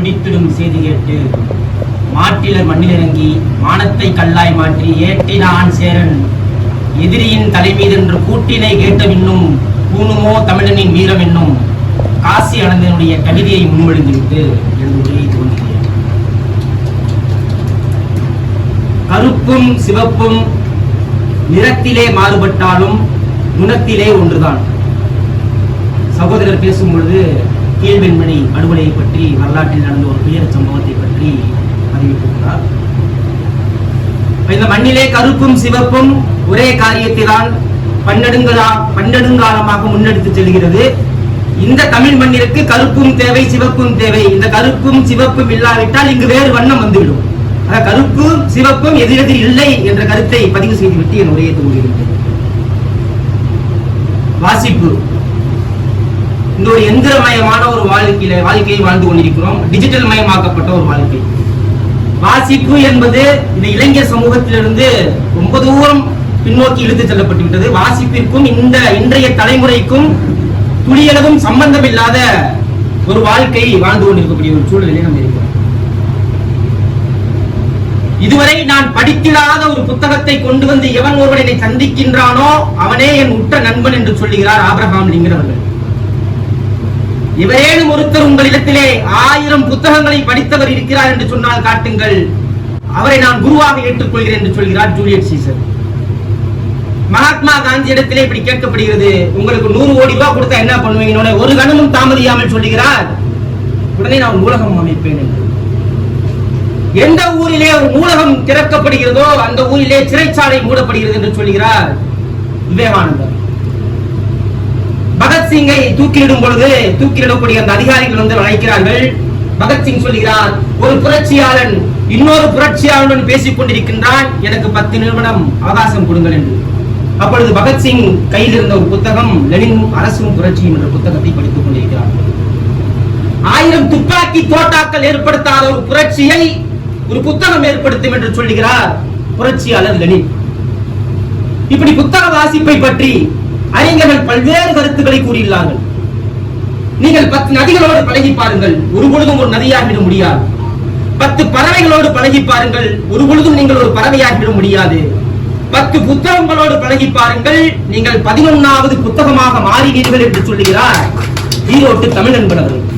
பிடித்திடும் செய்தி கேட்டு மாட்டிலர் மண்ணிலிறங்கி மானத்தை கல்லாய் மாற்றி ஏற்றினான் சேரன். எதிரியின் தலைமீதென்று கூட்டினை கேட்ட பின்னும் பூணுமோ தமிழனின் வீரம் என்னும் காசி அனந்தனுடைய கவிதையை முன்மொழிந்துவிட்டு எனது உரையை துவங்குகிறேன் கருப்பும் சிவப்பும் நிறத்திலே மாறுபட்டாலும் குணத்திலே ஒன்றுதான். சகோதரர் பேசும் பொழுது கீழ்வெண்மணி படுகொலையை பற்றி வரலாற்றில் நடந்த ஒரு துயர சம்பவத்தை பற்றி அறிவித்திருக்கிறார். இந்த மண்ணிலே கருப்பும் சிவப்பும் ஒரே காரியத்தினால் தான் பன்னெடுங்களா பன்னெடுங்காலமாக முன்னெடுத்து செல்கிறது. இந்த தமிழ் மண்ணிற்கு கருப்பும் தேவை சிவப்பும் தேவை. இந்த கருப்பும் சிவப்பும் இல்லாவிட்டால் இங்கு வேறு வண்ணம் வந்துவிடும். ஆக கருப்பும் சிவப்பும் எதிரெதிர் இல்லை என்ற கருத்தை பதிவு செய்துவிட்டு என் உரையை துவங்குகின்றேன். வாசிப்பு. ஒரு எந்திரமயமான ஒரு வாழ்க்கையில வாழ்க்கையை வாழ்ந்து கொண்டிருக்கிறோம். டிஜிட்டல் மயமாக்கப்பட்ட ஒரு வாழ்க்கை. வாசிப்பு என்பது இந்த இளைஞர் சமூகத்திலிருந்து ரொம்ப தூரம் பின்னோக்கி இழுத்து செல்லப்பட்டு விட்டது வாசிப்பிற்கும் இந்த இன்றைய தலைமுறைக்கும் துளியளவும் சம்பந்தம் இல்லாத ஒரு வாழ்க்கை வாழ்ந்து கொண்டிருக்கக்கூடிய ஒரு சூழ்நிலை நம்ம இருக்கிறோம். இதுவரை நான் படித்திடாத ஒரு புத்தகத்தை கொண்டு வந்து எவன் ஒருவன் என்னை சந்திக்கின்றானோ அவனே என் உற்ற நண்பன் என்று சொல்லுகிறார் ஆபிரகாம் லிங்கிறவர்கள் இவரேனும் ஒருத்தர் உங்களிடத்திலே ஆயிரம் புத்தகங்களை படித்தவர் இருக்கிறார் என்று சொன்னால் காட்டுங்கள். அவரை நான் குருவாக ஏற்றுக்கொள்கிறேன் என்று சொல்கிறார் ஜூலியட் சீசர். மகாத்மா காந்தி இடத்திலே இப்படி கேட்கப்படுகிறது. உங்களுக்கு நூறு கோடி ரூபாய் கொடுத்தா என்ன பண்ணுவீங்க? ஒரு கணமும் தாமதியாமல் சொல்லுகிறார் உடனே நான் நூலகம் அமைப்பேன் என்று. எந்த ஊரிலே ஒரு நூலகம் திறக்கப்படுகிறதோ அந்த ஊரிலே சிறைச்சாலை மூடப்படுகிறது என்று சொல்கிறார். விவேகானந்தர். பகத்சிங்கை தூக்கிலிடும் பொழுது தூக்கிலிடக்கூடிய அந்த அதிகாரிகள் வந்து அழைக்கிறார்கள். பகத்சிங் சொல்கிறார் ஒரு புரட்சியாளன் இன்னொரு புரட்சியாளனுடன் பேசிக் கொண்டிருக்கின்றான். எனக்கு பத்து நிறுவனம் அவகாசம் கொடுங்கள் என்று. அப்பொழுது பகத்சிங் கையில் இருந்த ஒரு புத்தகம் லெனினும் அரசும் புரட்சியும் என்ற புத்தகத்தை படித்துக் கொண்டிருக்கிறார். ஆயிரம் துப்பாக்கி தோட்டாக்கள் ஏற்படுத்தாத ஒரு புரட்சியை ஒரு புத்தகம் ஏற்படுத்தும் என்று சொல்லுகிறார் புரட்சியாளர் லெனின். இப்படி புத்தக வாசிப்பை பற்றி அறிஞர்கள் பல்வேறு கருத்துக்களை கூறியுள்ளார்கள். நீங்கள் பத்து நதிகளோடு பழகி பாருங்கள் ஒரு பொழுதும் ஒரு நதியாகிவிட முடியாது. பத்து பறவைகளோடு பழகி பாருங்கள் ஒரு பொழுதும் நீங்கள் ஒரு பறவையாகிவிட முடியாது. பத்து புத்தகங்களோடு பழகி பாருங்கள் நீங்கள் பதினொன்னாவது புத்தகமாக மாறினீர்கள் என்று சொல்லுகிறார். ஈரோட்டு தமிழ் நண்பன் அவர்கள்